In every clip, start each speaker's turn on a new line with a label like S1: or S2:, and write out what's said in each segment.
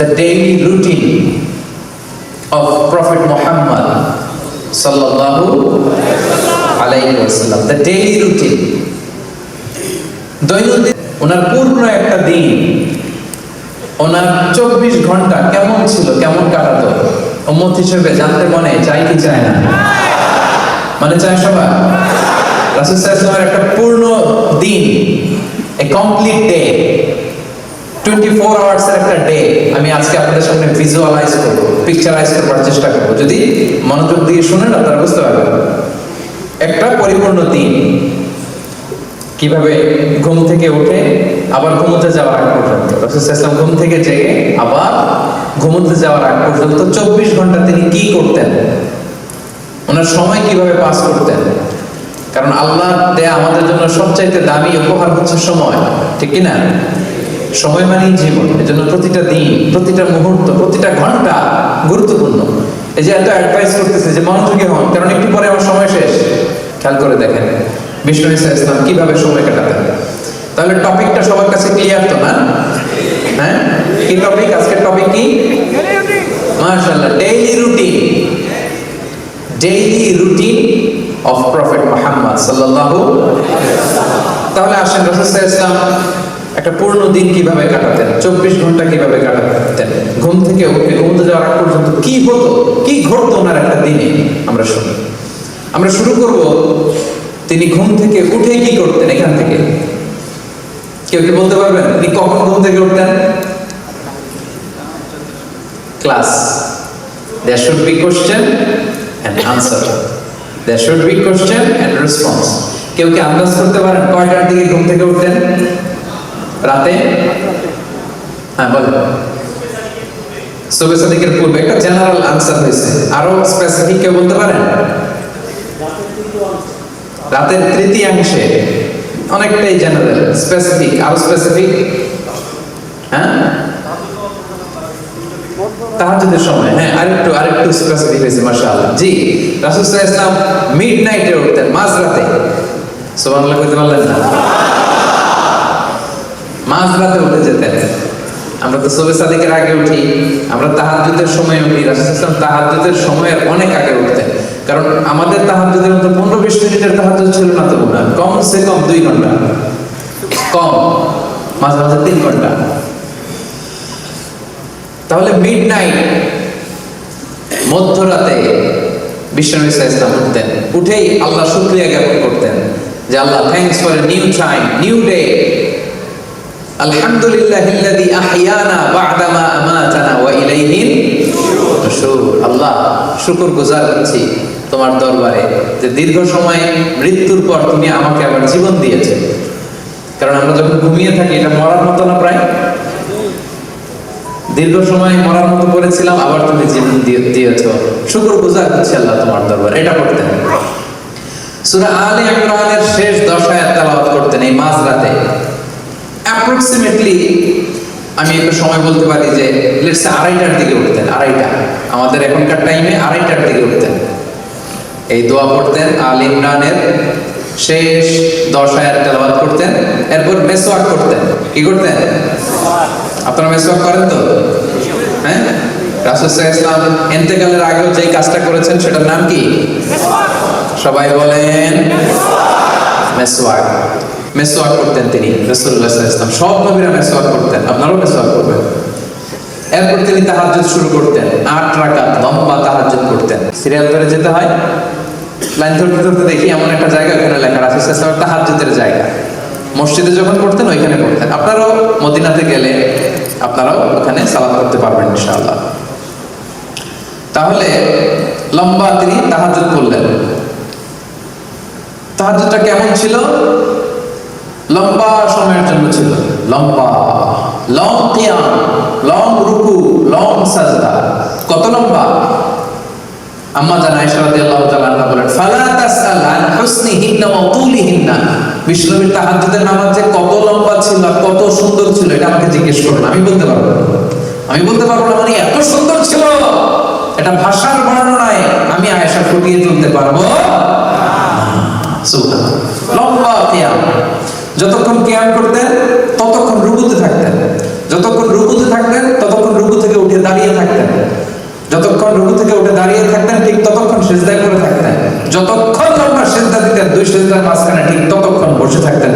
S1: the daily routine of Prophet Muhammad sallallahu alayhi wasallam the daily routine. দৈনন্দিন ওনার পূর্ণ একটা দিন, ওনার চব্বিশ ঘণ্টা কেমন ছিল, কেমন কাটাতো? উম্মত হিসেবে জানতে মনে চাই কি চায় না? মানে চায় সবাই রাসুল সাল্লামের একটা পূর্ণ দিন a complete day twenty four hours এর একটা ডে আমি আজকে আপনাদের সামনে ভিজুয়ালাইজ করব পিকচারাইজ করবার চেষ্টা করব। যদি মনোযোগ দিয়ে শুনেন আপনারা বুঝতে পারবেন। একটা পরিপূর্ণ দিন। কীভাবে ঘুম থেকে উঠে আবার ঘুমোতে যাওয়ার আগ পর্যন্ত? রসুল ইসলাম ঘুম থেকে জেগে আবার ঘুমোতে যাওয়ার আগ পর্যন্ত চব্বিশ ঘণ্টা তিনি কি করতেন? ওনার সময় কীভাবে পাস করতেন? কারণ আল্লাহ দেয়া আমাদের জন্য সবচাইতে দামি উপহার হচ্ছে সময়, ঠিক কি না সময় মানেই জীবন। এজন্য প্রতিটা দিন, প্রতিটা মুহূর্ত, প্রতিটা ঘণ্টা গুরুত্বপূর্ণ। এই যে এত অ্যাডভাইস করতেছে যে মনোযোগী হন, কারণ একটু পরে আমার সময় শেষ। খেয়াল করে দেখেন। বিষ্ণু ইসা ইসলাম কীভাবে সময় কাটাতে তাহলে টপিকটা সবার কাছে ক্লিয়ার তো না? হ্যাঁ? কি টপিক আজকের টপিক কি? মাশাআল্লাহ daily routine daily routine of Prophet Muhammad সাল্লাল্লাহু তাহলে আসেন রাসূল ইসলাম একটা পূর্ণ দিন কীভাবে কাটাতেন? চব্বিশ ঘণ্টা কীভাবে কাটাতেন? ঘুম থেকে উঠে ঘুমতে যাওয়ার পর্যন্ত কি হতো? কি ঘটতো ওনার একটা দিনে? আমরা শুনি। আমরা শুরু করব, তিনি ঘুম থেকে উঠে কি করতেন এখান থেকে? কেউ কি বলতে পারবেন? তিনি কখন ঘুম থেকে উঠতেন? Class. There should be question and answer. There should be question and response. কেউ কি আন্দাজ করতে পারেন কয়টার দিকে ঘুম থেকে উঠতেন? রাতে? হ্যাঁ বলেন সুবে সাদিকের পূর্বে একটা জেনারেল আনসার হয়েছে। আরও স্পেসিফিক কেউ বলতে পারেন? রাতের তৃতীয়াংশে অনেকটাই জেনারেল স্পেসিফিক আরও স্পেসিফিক হ্যাঁ? তাহাজুদের সময় হ্যাঁ আরেকটু আরেকটু স্পেসিফিক হয়েছে, মাশাআল্লাহ। জি, রাসূল সাল্লাল্লাহু আলাইহি উঠতেন, মাঝরাতে। সুবহানাল্লাহ, কইতে পারলেন না। মাঝরাতে উঠে যেতেন আমরা তো সবে সাদিকের আগে উঠি, আমরা তাহাজ্জুদের সময় উঠি, রাসূল সাল্লাল্লাহু তাহাজ্জুদের সময়ের অনেক আগে উঠতেন। কারণ আমাদের তাহাজ্জুদের মতো পনেরো বিশ মিনিটের তাহাজ্জুদ ছিল না তো না কম সে কম দুই ঘণ্টা। কম। মাঝে মাঝে তিন ঘণ্টা। তাহলে মিড নাইট মধ্যরাতে ইসা ইসলাম উঠতেন। উঠেই আল্লাহ শুক্রিয়া জ্ঞাপন করতেন যে আল্লাহ thanks for new time new day তোমার দরবারে যে দীর্ঘ সময় মৃত্যুর পর তুমি আমাকে আবার জীবন দিয়েছে। কারণ আমরা যখন ঘুমিয়ে থাকি, এটা মরার মতো না প্রায়? দীর্ঘ সময় মরার মতো করেছিলাম, আবার তুমি জীবন দিয়েছ। শুকর গুজার হচ্ছে আল্লাহ তোমার দরবার, এটা করতেন সূরা আলে ইমরানের শেষ দশায় তেলাওয়াত করতেন এই মাঝরাতে। অ্যাপ্রক্সিমেটলি আমি একটু সময় বলতে পারি যে লেটস আড়াইটার দিকে উঠতেন, আড়াইটা। আমাদের এখনকার টাইমে আড়াইটার দিকে উঠতেন। এই দোয়া পড়তেন, আল ইমরানের শেষ দশ তেলাওয়াত করতেন, এরপর মেসওয়াক করতেন। কি করতেন? আপনারা মেসওয়াক করেন তো? হ্যাঁ? রাসূল ইসলাম ইন্তেকালের আগেও যেই কাজটা করেছেন, সেটার নাম কি? সবাই বলেন, মেসওয়াক। মেসওয়াক করতেন তিনি, রাসূলুল্লাহ ইসলাম সব নবীরা মেসওয়াক করতেন, আপনারাও মেসোয়াক করবেন। এরপর তিনি তাহাজ্জুদ শুরু করতেন, আট রাকাত লম্বা তাহাজ্জুদ করতেন। সিরিয়াল ধরে যেতে হয়, লাইন ধরতে ধরতে দেখি এমন একটা জায়গা ওখানে লেখা রাসূল ইসলাম তাহাজ্জুদের জায়গা। মসজিদে যখন করতেন, ওইখানে করতেন। আপনারাও মদিনাতে গেলে আপনারাও ওখানে সালাত করতে পারবেন, ইনশাআল্লাহ। তাহলে লম্বা তিনি তাহাজ্জুদ করলেন। তাহাজ্জুদটা কেমন ছিল? লম্বা সময়ের জন্য ছিল। লম্বা, লং কিয়াম লং রুকু, লং সাজদা। কত লম্বা? আম্মা জান আয়েশা রাদিয়াল্লাহু তাআলা আনহা বলেন, ফালা তাসআল আন হুসনিহিন্না ওয়া তুলিহিন্না। বিষ্ণুবীর তাহাজ্জুদের নামাজ যে কত লম্বা ছিল কত সুন্দর ছিল, এটা আমাকে জিজ্ঞেস করুন, আমি বলতে পারব না। আমি বলতে পারব না মানে এত সুন্দর ছিল। এটা ভাষার বর্ণনায় আমি আয়েশা ফুটিয়ে তুলতে পারব সুবহানাল্লাহ। লম্বা কিয়াম যতক্ষণ কিয়াম করতেন, ততক্ষণ রুকুতে থাকতেন। যতক্ষণ রুকুতে থাকতেন, ততক্ষণ রুকু থেকে উঠে দাঁড়িয়ে থাকতেন। যতক্ষণ রুকু থেকে উঠে দাঁড়িয়ে থাকতেন, ঠিক ততক্ষণ সেজদায় করে থাকতেন। যতক্ষণ লম্বা সেজদা দিতেন, দুই সেজদার মাঝখানে ঠিক ততক্ষণ বসে থাকতেন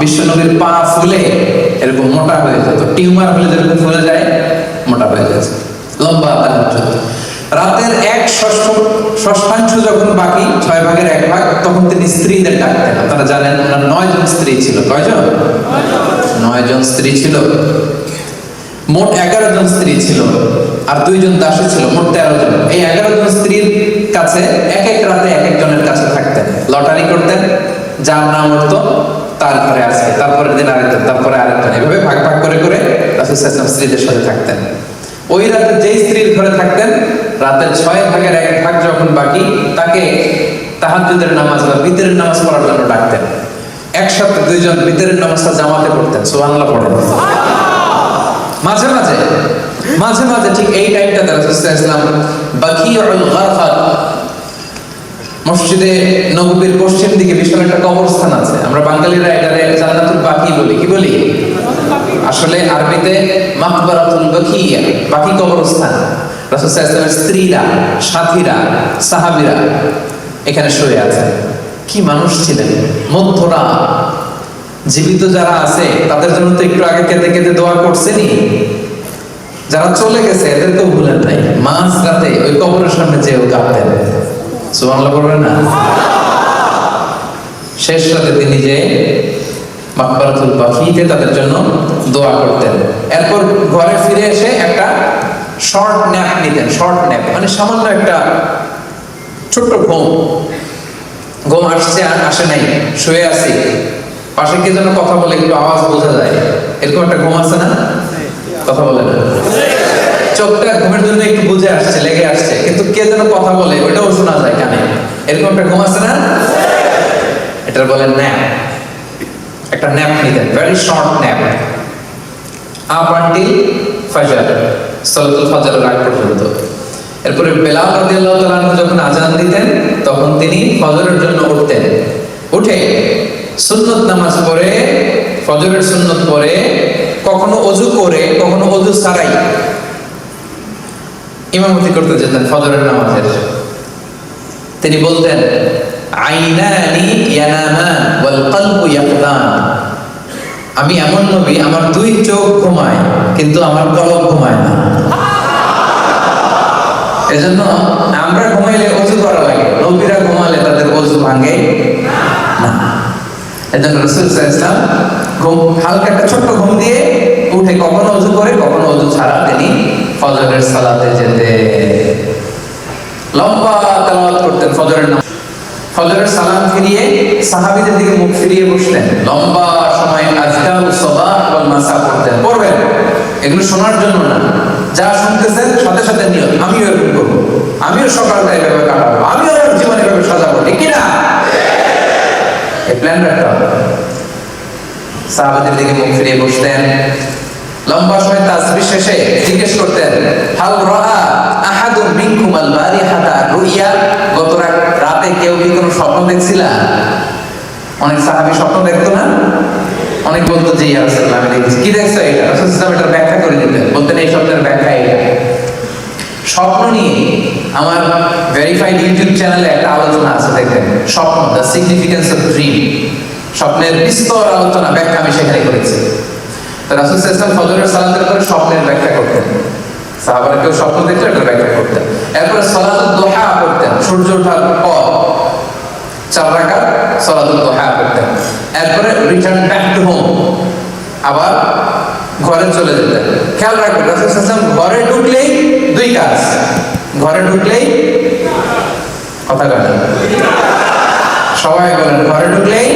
S1: বিশ্বনবীর পা ফুলে এরকম মোটা হয়ে যেত। টিউমার হলে যেরকম ফুলে যায়, মোটা হয়ে যেত। লম্বা তাহাজ্জুদ রাতের এক ষষ্ঠ ষষ্ঠাংশ যখন বাকি, ছয় ভাগের এক ভাগ, তখন তিনি স্ত্রীদের ডাকতেন। আপনারা জানেন, ওনার নয় জন স্ত্রী ছিল। কয়জন? নয় জন স্ত্রী ছিল। মোট এগারো জন স্ত্রী ছিল আর দুইজন দাসী ছিল, মোট তেরো জন এই এগারো জন স্ত্রীর কাছে এক এক রাতে এক একজনের কাছে থাকতেন। লটারি করতেন যার নাম হতো তার ঘরে আজকে, তারপরের দিন আরেকজন, তারপরে আরেকজন। এভাবে ভাগ ভাগ করে করে রাসুল স্ত্রীদের সাথে থাকতেন। ওই রাতে যেই স্ত্রীর ঘরে থাকতেন রাতের ছয় ভাগের এক ভাগ যখন বাকি, তাকে তাহাজ্জুদের নামাজ বা বিতরের নামাজ পড়ার জন্য ডাকতেন। একসাথে দুইজন বিতরের নামাজটা জামাতে পড়তেন, সুবহানাল্লাহ পড়েন। মাঝে মাঝে মাঝে মাঝে ঠিক এই টাইমটাতে রাসূলুল্লাহ ইসলাম বাকিউল গারফাত মসজিদে নববীর পশ্চিম দিকে বিশাল একটা কবরস্থান আছে। আমরা বাঙালিরা এটারে জান্নাতুল বাকি বলি, কি বলি? আসলে আরবিতে মাকবারাতুল বাকিয়া, বাকি কবরস্থান। ইসলামের স্ত্রীরা, সাথীরা, সাহাবীরা এখানে শুয়ে আছে। কি মানুষ ছিলেন? মধ্যরা। জীবিত যারা আছে, তাদের জন্য তো একটু আগে কেঁদে কেঁদে দোয়া করছেনি যারা চলে গেছে, এদেরকেও ভুলেন নাই। রাতে ওই কবরের সামনে বলবেন না? শেষ রাতে তিনি যে মাকবারাতুল বাকিতে তাদের জন্য দোয়া করতেন। এরপর ঘরে ফিরে এসে একটা শর্ট ন্যাপ নিতেন শর্ট ন্যাপ মানে সামান্য একটা ছোট্ট ঘুম। ঘুম আসছে, আর আসে নাই, শুয়ে আছি। পাশে কে যেন কথা বলে, একটু আওয়াজ বোঝা যায়। এরকম একটা ঘুম আছে না? কথা বলে না। চোখটা ঘুমের জন্য একটু বুঝে আসছে, লেগে আসছে। কিন্তু কে যেন কথা বলে, ওইটাও শোনা যায় কানে। এরকম একটা ঘুম আছে না? এটার বলে ন্যাপ একটা ন্যাপ নিতেন very short nap up until ফাজার। সালাতুল ফাজরের আগ পর্যন্ত এরপরে বেলাল রাদিয়াল্লাহু তাআলা যখন আজান দিতেন, তখন তিনি ফজরের জন্য উঠতেন। উঠে সুন্নত নামাজ পড়ে, ফজরের সুন্নত পড়ে, কখনো অজু করে, কখনো অজু ছাড়াই ইমামতি করতে যেতেন ফজরের নামাজের। তিনি বলতেন, আইনানি ইয়ানামান ওয়াল কলবু ইয়াকদান আমি এমন নবী, আমার দুই চোখ ঘুমায়, কিন্তু আমার কলব ঘুমায় না। এজন্য আমরা ঘুমাইলে অজু করা লাগে। নবীরা ঘুমালে তাদের অজু ভাঙে না। এজন্য রসুল ইসলাম ঘুম, হালকা একটা ছোট্ট ঘুম দিয়ে উঠে কখনো অজু করে, কখনো অজু ছাড়া তিনি ফজরের সালাতে যেতে লম্বা তেলাওয়াত করতেন ফজরের নাম ফজরের সালাম ফিরিয়ে সাহাবীদের দিকে মুখ ফিরিয়ে বসতেন লম্বা সময় আজকাল ওয়াল মাসা করতেন পড়বেন। এগুলো শোনার জন্য না। যা শুনতেছেন সাথে সাথে নিয়ত। আমিও আমিও সকালটা এভাবে কাটাবো, আমিও আমার জীবন এভাবে সাজাবো, ঠিক কিনা? এই প্ল্যান রাখতে হবে। সাহাবাদের দিকে মুখ ফিরিয়ে বসতেন লম্বা সময় তাসবিহ শেষে জিজ্ঞেস করতেন, হাল রাআ আহাদুম মিনকুম আল বারিহাতা রুইয়া? গত রাতে কেউ কি কোনো স্বপ্ন দেখছিলা? অনেক সাহাবী স্বপ্ন দেখতো না? অনেক বলতো যে ইয়া রাসূলুল্লাহ আমি দেখছি। কি দেখছ এটা? রাসূলুল্লাহ এটার ব্যাখ্যা করে দিতেন বলতেন, এই স্বপ্নের ব্যাখ্যা এটা। স্বপ্ন নিয়ে আমার ভেরিফাইড ইউটিউব চ্যানেলে একটা আলোচনা আছে দেখবেন স্বপ্ন দ্য সিগনিফিকেন্স অফ ড্রিম স্বপ্নের বিস্তর আলোচনা, ব্যাখ্যা আমি সেখানে করেছি। তো রাসুল ইসলাম ফজরের সালাতের পরে স্বপ্নের ব্যাখ্যা করতেন। সাহাবারা কেউ স্বপ্ন দেখলে এটা ব্যাখ্যা করতেন। এরপরে সলাতুল দোহা করতেন সূর্য ওঠার পর। চার রাকাত সলাতুল দোহা করতেন এরপরে রিটার্ন ব্যাক টু হোম আবার ঘরে চলে যেতেন। খেয়াল রাখবেন, রাসুল ইসলাম ঘরে ঢুকলেই দুই কাজ। ঘরে ঢুকলেই কথা কাটা। সবাই বলেন, ঘরে ঢুকলেই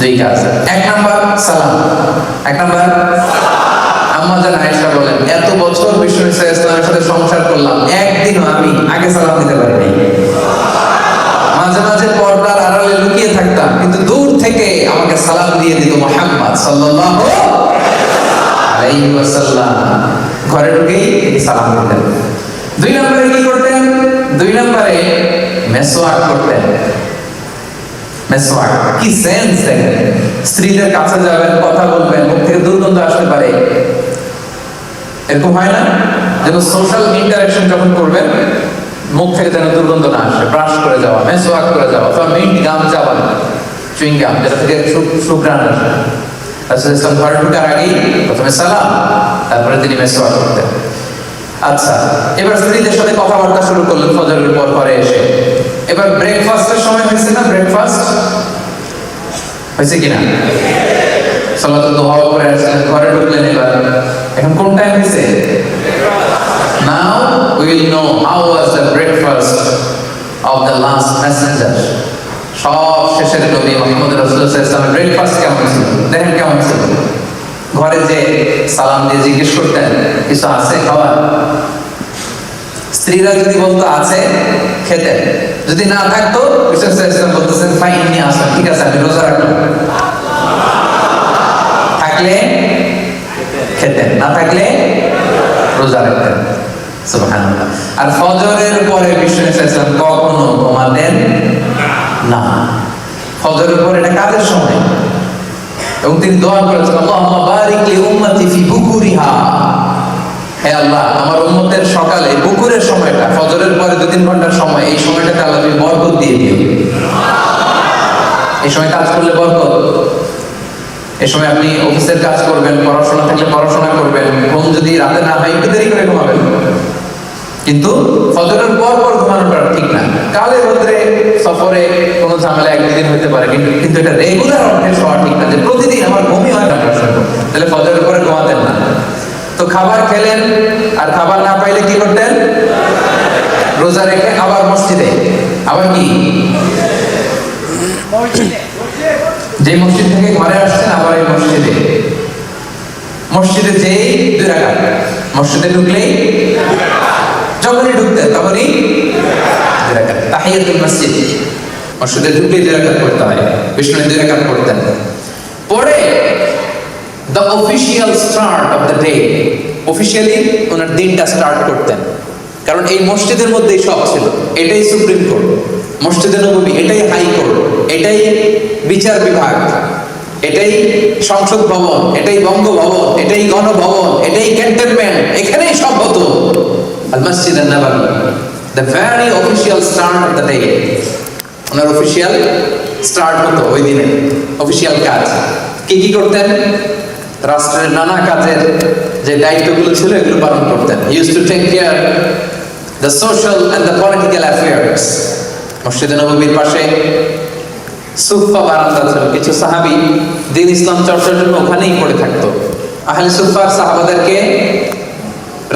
S1: দুই কাজ। এক সালাম। এক আম্মা আয়েশা বলেন, এত বছর ইসলামের সাথে সংসার করলাম, একদিনও আমি আগে সালাম দিতে পারিনি। মাঝে মাঝে পর্দার আড়ালে লুকিয়ে থাকতাম, কিন্তু দূর থেকে আমাকে সালাম দিয়ে দিত মোহাম্মদ সাল্লাল্লাহু আলাইহি ওয়াসাল্লাম। ঘরে ঢুকেই তিনি সালাম দিতেন। দুই নম্বরে কি করতেন? দুই নম্বরে মেসওয়াক করতেন। মেসওয়াক কি সেন্স দেখেন স্ত্রীদের কাছে যাবেন, কথা বলবেন, মুখ থেকে দুর্গন্ধ আসতে পারে। এরকম হয় না? যেন সোশ্যাল ইন্টারাকশন যখন করবেন, মুখ থেকে যেন দুর্গন্ধ না আসে। ব্রাশ করে যাওয়া মেসওয়াক করে যাওয়া, অথবা মিন্ট গাম যাওয়া চুইং গাম যেটা থেকে সু- সুঘ্রাণ আসে। রাসূল ঘরে ঢোকার আগেই প্রথমে সালাম, তারপরে তিনি মেসওয়াক করতেন। আচ্ছা এবার স্ত্রীদের সাথে কথাবার্তা শুরু করলেন, ফজরের পর পরে এসে। এবার ব্রেকফাস্টের সময় হয়েছে না ব্রেকফাস্ট? হয়েছে কিনা? সালাত দোয়া করে ঘরে ঢুকলেন এখন কোন টাইম হয়েছে? Now will know how was the breakfast of the last সব শেষের নবী মোহাম্মদ ইসলামের ব্রেকফাস্ট কেমন ছিল? দেখেন কেমন ছিল। ঘরে যে সালাম দিয়ে জিজ্ঞেস করতেন, কিছু আছে খাবার স্ত্রীরা যদি বলতো, আছে, খেতেন। যদি না থাকতো ইসলাম বলতেছেন, ফাইন, নিয়ে আসেন, ঠিক আছে, আমি রোজা রাখলাম থাকলে খেতেন, না থাকলে রোজা রাখতেন। আর ফজরের পরে বিষ্ণু ইসলাম কখনো ঘুমাতেন না। ফজরের পরে এটা কাজের সময়। এবং তিনি দোয়া করেছেন আল্লাহুম্মা বারিক লি উম্মতি ফি বুকুরিহা। হে আল্লাহ, আমার উম্মতের সকালে বুকুরের সময়টা, ফজরের পরে দু তিন ঘণ্টার সময়, এই সময়টাতে আল্লাহ তুমি বরকত দিয়ে দিও। এই সময় কাজ করলে বরকত। এই সময় আপনি অফিসের কাজ করবেন, পড়াশোনা থাকলে পড়াশোনা করবেন, ঘুম যদি রাতে না হয়, একটু দেরি করে ঘুমাবেন। কিন্তু ফজরের পর পর ঘুমানোটা ঠিক না। কালে রোদ্রে সফরে কোনো ঝামেলা একদিন হতে পারে, কিন্তু এটা রেগুলার অভ্যেস হওয়া ঠিক না যে প্রতিদিন আমার ঘুমই হয় না তাহলে ফজরের পরে ঘুমাতেন না। তো খাবার খেলেন, আর খাবার না পাইলে কি করতেন? রোজা রেখে আবার মসজিদে। আবার কি? যে মসজিদ থেকে ঘরে আসছেন, আবার এই মসজিদে। মসজিদে যেই দুই রাকাত। মসজিদে ঢুকলেই যখনই ঢুকতেন তখনই তাহিয়াতুল মসজিদ, মসজিদে ঢুকলেই দুই রাকাত পড়তে হয় বিষ্ণু দুই রাকাত পড়তেন। পরে the official start of the day officially ওনার দিনটা স্টার্ট করতেন। কারণ এই মসজিদের মধ্যেই সব ছিল, এটাই সুপ্রিম কোর্ট। মসজিদে নবী এটাই হাই কোর্ট, এটাই বিচার বিভাগ, এটাই সংসদ ভবন, এটাই বঙ্গভবন, এটাই গণভবন, এটাই ক্যান্টনমেন্ট, এখানেই সব হতো। আল মসজিদ নবাবী the very official start of the day ওনার অফিসিয়াল স্টার্ট হতো ওই দিনে। অফিসিয়াল কাজ। কি কি করতেন? রাষ্ট্রের নানা কাজের যে দায়িত্বগুলো ছিল, এগুলো পালন করতেন। Use to take care the social and the political affairs মসজিদে নবীর পাশে সুফা বারান্দা ছিল। কিছু সাহাবি দিন ইসলাম চর্চার জন্য ওখানেই পড়ে থাকতো। আহলে সুফার সাহাবাদেরকে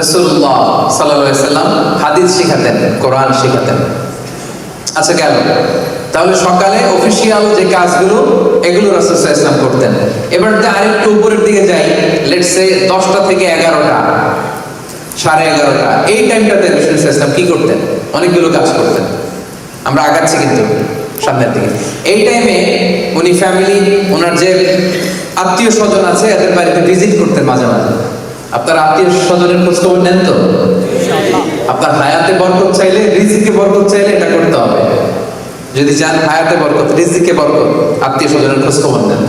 S1: রসুল্লাহ সাল্লাহ সাল্লাম হাদিস শিখাতেন, কোরআন শিখাতেন। আচ্ছা গেল তাহলে সকালে অফিসিয়াল যে কাজগুলো, এগুলো রাসূল ইসলাম করতেন। এবার যদি আরেকটু উপরের দিকে যাই লেটস সে দশটা থেকে এগারোটা, সাড়ে এগারোটা, এই টাইমটাতে রাসূল ইসলাম কি করতেন? অনেকগুলো কাজ করতেন। আমরা আগাচ্ছি কিন্তু সামনের দিকে। এই টাইমে উনি ফ্যামিলি ওনার যে আত্মীয় স্বজন আছে, এদের বাড়িতে ভিজিট করতেন মাঝে মাঝে। আপনার আত্মীয় স্বজনের খোঁজ খবর নেন তো? আপনার হায়াতে বরকত চাইলে রিজিকে বরকত চাইলে এটা করতে হবে। যদি চান হায়াতে বরকত রিজিকে বরকত আত্মীয় স্বজনের খোঁজ খবর নেন।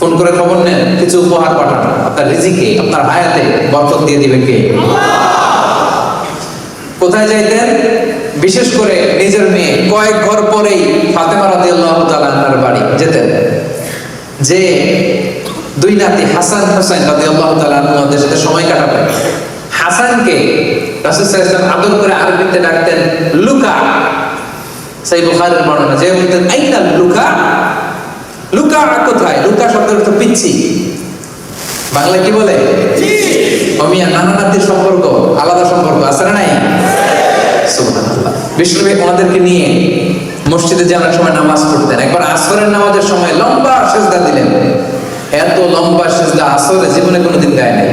S1: ফোন করে খবর নেন কিছু উপহার পাঠান। আপনার রিজিকে আপনার হায়াতে বরকত দিয়ে দিবে কে? কোথায় যাইতেন? বিশেষ করে নিজের মেয়ে কয়েক ঘর পরেই ফাতেমা রাদিয়াল্লাহু তাআলা আনহার বাড়ি যেতেন। যে দুই নাতি হাসান হোসেন রাদিয়াল্লাহু তাআলা আনহুদের সাথে সময় কাটাবেন। হাসানকে ওয়াসাল্লাম আদর করে আরবিতে ডাকতেন লুকা। সেই বুখারীর বর্ণনা যে বলতেন আইনা লুকা? লুকা কোথায়? লুকা শব্দের অর্থ পিচ্ছি। বাংলা কি বলে? অমিয়া নানা নাতির সম্পর্ক আলাদা সম্পর্ক আছে না নাই? সুবহানাল্লাহ। বিষ্ণুবী ওনাদেরকে নিয়ে মসজিদে যাওয়ার সময় নামাজ পড়তেন একবার আসরের নামাজের সময় লম্বা সেজদা দিলেন। এত লম্বা সেজদা আসরে জীবনে কোনোদিন দেয় নাই।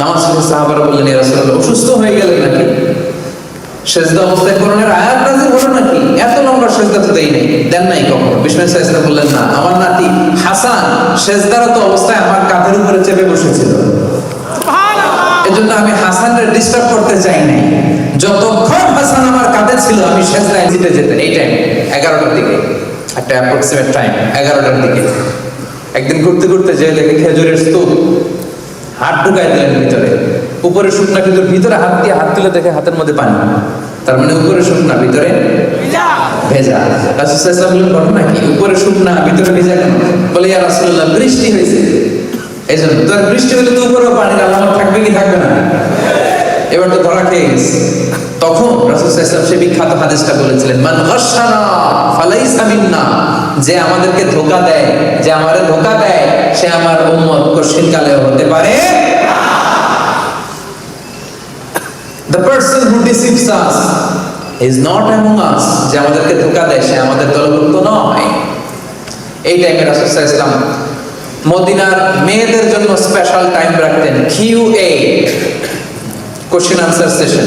S1: নামাজ পড়ে সাহাবারা বললেন রাসূলুল্লাহ অসুস্থ হয়ে গেলেন নাকি? সেজদা অবস্থায় করোনার আয়াত নাজিল হলো নাকি? এত লম্বা সেজদা তো দেই নাই দেন নাই কখনো? বিষ্ণু ইসলাম বললেন না আমার নাতি হাসান সেজদারত অবস্থায় আমার কাঁধের উপরে চেপে বসেছিল। এজন্য আমি হাসানের ডিস্টার্ব করতে চাই নাই। যতক্ষণ হাসান আমার কাঁধে ছিল আমি সেজদায় জিতে যেতে এই টাইম এগারোটার দিকে একটা অ্যাপ্রক্সিমেট টাইম এগারোটার দিকে। একদিন ঘুরতে ঘুরতে যে দেখে খেজুরের স্তূপ হাত ঢুকাই দিলেন ভিতরে। উপরে শুকনা কিন্তু ভিতরে হাত দিয়ে হাত তুলে দেখে হাতের মধ্যে পানি। তার মানে উপরে শুকনা ভিতরে ভেজা। বললেন ঘটনা কি উপরে শুকনা ভিতরে ভেজা কেন? বলে ইয়া রাসূলুল্লাহ বৃষ্টি হয়েছে। এই জন্য তোর বৃষ্টি হলে তো উপরে পানির আলামত থাকবে কি থাকবে না? এবার তো ধরা খেয়ে গেছে। তখন রাসূলুল্লাহ সে বিখ্যাত হাদিসটা বলেছিলেন, মান যে আমাদেরকে ধোকা দেয়, যে আমারে ধোকা দেয়, সে আমার উম্মত কালে হতে পারে The person who deceives us is not among us, যে আমাদেরকে ধোকা দেয়, সে আমাদের দলভুক্ত নয়। এই টাইমে রাসূলুল্লাহ ইসলাম মদিনার মেয়েদের জন্য স্পেশাল টাইম রাখতেন কিউ আনসার সেশন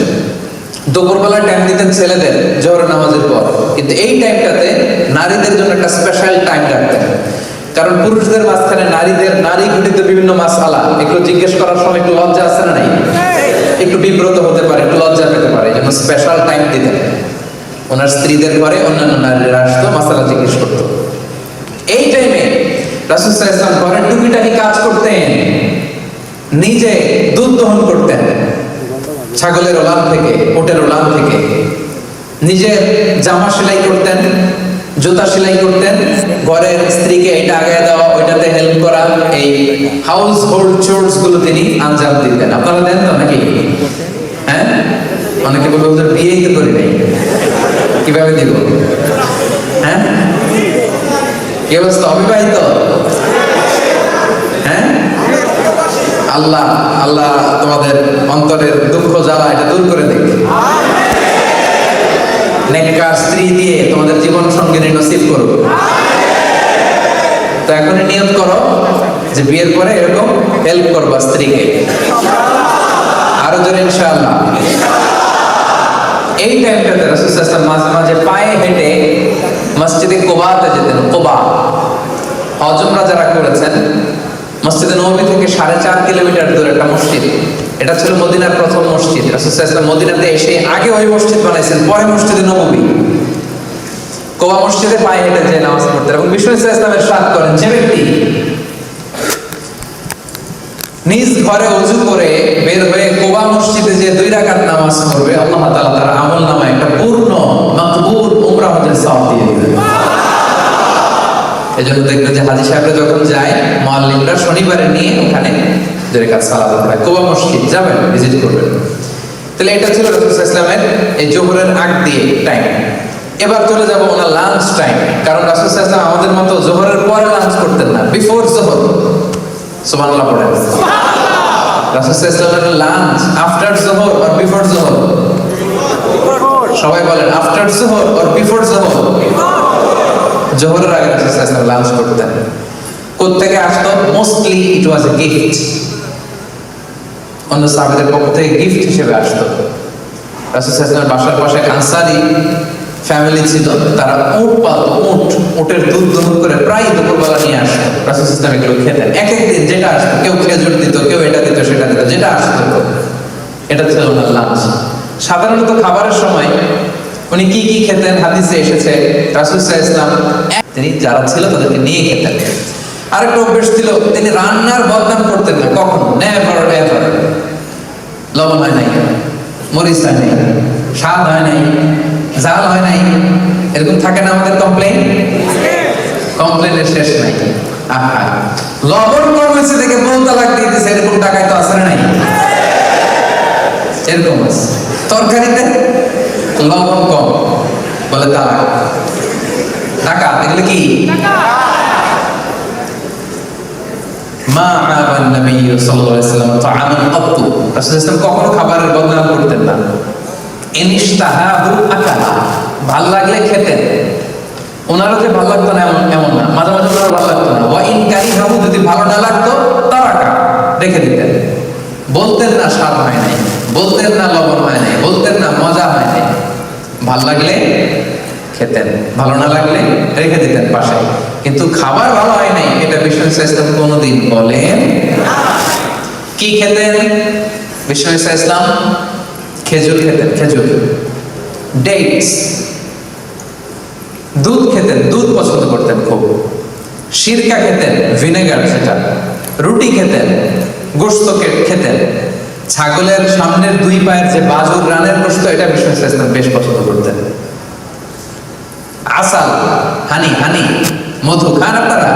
S1: দুপুরবেলা টাইম দিতেন ছেলেদের, জোহর নামাজের পর। কিন্তু এই টাইমটাতে নারীদের জন্য একটা স্পেশাল টাইম রাখতেন। কারণ পুরুষদের মাঝখানে নারীদের, নারী ঘটিত বিভিন্ন মাসালা এগুলো জিজ্ঞেস করার সময় একটু লজ্জা আছে না নাই? একটু বিব্রত হতে পারে, একটু লজ্জা পেতে পারে জন্য স্পেশাল টাইম দিতেন। ওনার স্ত্রীদের ঘরে অন্যান্য নারীরা আসতো, মাসালা জিজ্ঞেস করতো। এই টাইমে রাসুল ইসলাম ঘরের টুকিটাকি কাজ করতেন। নিজে দুধ দহন করতেন। ছাগলের ওলান থেকে, ওটের ওলান থেকে। নিজের জামা সেলাই করতেন, জুতা সেলাই করতেন, ঘরের স্ত্রীকে এটা আগে দেওয়া, ওইটাতে হেল্প করা, এই হাউস হোল্ড চোর্সগুলো তিনি আঞ্জাম দিতেন। আপনারা দেন তো নাকি? হ্যাঁ? অনেকে বলব, ওদের বিয়েই তো করি নাই। কীভাবে দিব? হ্যাঁ? কি অবস্থা? অবিবাহিত হ্যাঁ আল্লাহ আল্লাহ তোমাদের অন্তরের দুঃখ জ্বালা এটা দূর করে দিক। স্ত্রী দিয়ে তোমাদের জীবন সঙ্গিনী নসিব করো তো এখনই নিয়ত করো যে বিয়ের পরে এরকম হেল্প করবা স্ত্রীকে। আরও জোরে ইনশাআল্লাহ। এই টাইমটাতে রাসূল মাঝে মাঝে পায়ে হেঁটে মসজিদে কোবাতে যেতেন, কোবা। হজমরা যারা করেছেন মসজিদে নবী থেকে সাড়ে চার কিলোমিটার দূরে একটা মসজিদ। এটা ছিল মদিনার প্রথম মসজিদ। মদিনাতে এসে আগে ওই মসজিদ বানাইছেন, পরে মসজিদে নবী কোবা মসজিদে পায়ে হেঁটে যে নামাজ পড়তেন এবং ইসলামের সাথ করেন, যে ব্যক্তি নিজ ঘরে অজু করে বের হয়ে কোবা মসজিদে যে দুই রাকাত নামাজ পড়বে, আল্লাহ তাআলা তার আমল নামায় একটা পূর্ণ, মাকবুল উমরা হজের সওয়াব দিয়ে দিবেন। এজন্য দেখবেন যে হাজী সাহেবরা যখন যায় মুআল্লিমরা শনিবারে নিয়ে ওখানে দুই রাকাত সালাত পড়ায় কোবা মসজিদ যাবেন ভিজিট করবেন। তাহলে এটা ছিল রাসূলুল্লাহ ইসলামের এই জোহরের আগ দিয়ে টাইম এবার চলে যাব ওনার লাঞ্চ টাইম কারণ রাসূলুল্লাহ ইসলাম আমাদের মতো জোহরের পরে লাঞ্চ করতেন না বিফোর জোহর। সুবহানাল্লাহ পড়েন রাসূলুল্লাহ লাঞ্চ আফটার জোহর অর বিফোর জোহর? সবাই বলেন আফটার জোহর অর বিফোর জোহর? জোহরের আগে রাসূলুল্লাহ লাঞ্চ করতেন কোত্থেকে আসতো? Mostly it was a gift অন্য সাহাবাদের পক্ষ থেকে গিফট হিসেবে আসতো। রাসূলুল্লাহ বাসার পাশে আনসারি ফ্যামিলি ছিল, তারা উট পালতো, উট, উটের দুধ দহন করে প্রায় দুপুরবেলা নিয়ে আসতো। রাসুল ইসলাম এগুলো খেতেন। এক এক দিন যেটা আসতো, কেউ খেজুর দিত, কেউ এটা দিত, সেটা দিত, যেটা আসতো। এটা ছিল ওনার লাঞ্চ সাধারণত খাবারের সময় উনি কি কি খেতেন? হাদিসে এসেছে, রাসুল ইসলাম তিনি যারা ছিল তাদেরকে নিয়ে খেতেন। আরেকটা অভ্যেস ছিল, তিনি রান্নার বদনাম করতেন না, কখনো নেভার এভার লবণ হয় নাই, মরিচ হয় নাই, স্বাদ হয় নাই জাল হয় নাই, এরকম থাকে না আমাদের কমপ্লেন কমপ্লেনের শেষ নাই। লবণ কম হয়েছে দেখে বউ তালাক দিয়ে দিছে, এরকম টাকায় তো আসলে নাই? এরকম তরকারিতে লবণ কম বলে তালাক টাকা এগুলো কি মা আবান নবী সাল্লাল্লাহু আলাইহি ওয়াসাল্লাম তাআমান আত্তু রাসূল কখনো খাবারের বদনাম করতেন না ইনিশতাহাহু আকালা ভালো লাগলে খেতেন ওনারও যে ভালো লাগতো না এমন এমন না মাঝে ওনার ভালো লাগতো না ওয়া ইন কারিহাহু যদি ভালো না লাগতো তারাকা রেখে দিতেন বলতেন না স্বাদ হয় নাই বলতেন না লবণ হয় নাই বলতেন না মজা হয় নাই ভালো লাগলে খেতেন ভালো না লাগলে রেখে দিতেন পাশে। কিন্তু খাবার ভালো হয় নাই, এটা বিষ্ণু ইসলাম কোনোদিন বলেন কি খেতেন? বিষ্ণু ইসলাম খেজুর খেতেন, খেজুর। ডেটস দুধ খেতেন, দুধ পছন্দ করতেন খুব। সিরকা খেতেন, ভিনেগার সেটা। রুটি খেতেন গোস্ত খেতেন। ছাগলের সামনের দুই পায়ের যে বাজুর রানের গোস্ত এটা বিষ্ণু ইসলাম বেশ পছন্দ করতেন। আসাল হানি হানি। মধু খান আপনারা?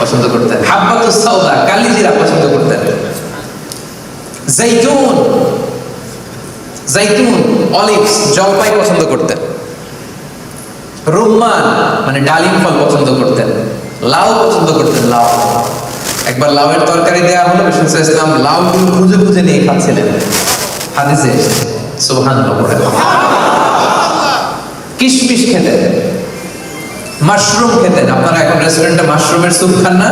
S1: পছন্দ করতেন। হাব্বাতুস সাউদা কালিজিরা পছন্দ করতেন। জাইতুন। জাইতুন অলিভস জলপাই পছন্দ করতেন। রুম্মান মানে ডালিম ফল পছন্দ করতেন। লাউ পছন্দ করতেন লাউ। একবার লাউয়ের তরকারি দেওয়া হলো বিষ্ণু ইসলাম লাউ খুঁজে খুঁজে নিয়ে খাচ্ছিলেন। হাদিসে সুবহান কিশমিশ খেতেন। মাশরুম খেতেন। আপনারা এখন রেস্টুরেন্টে মাশরুমের স্যুপ খান না?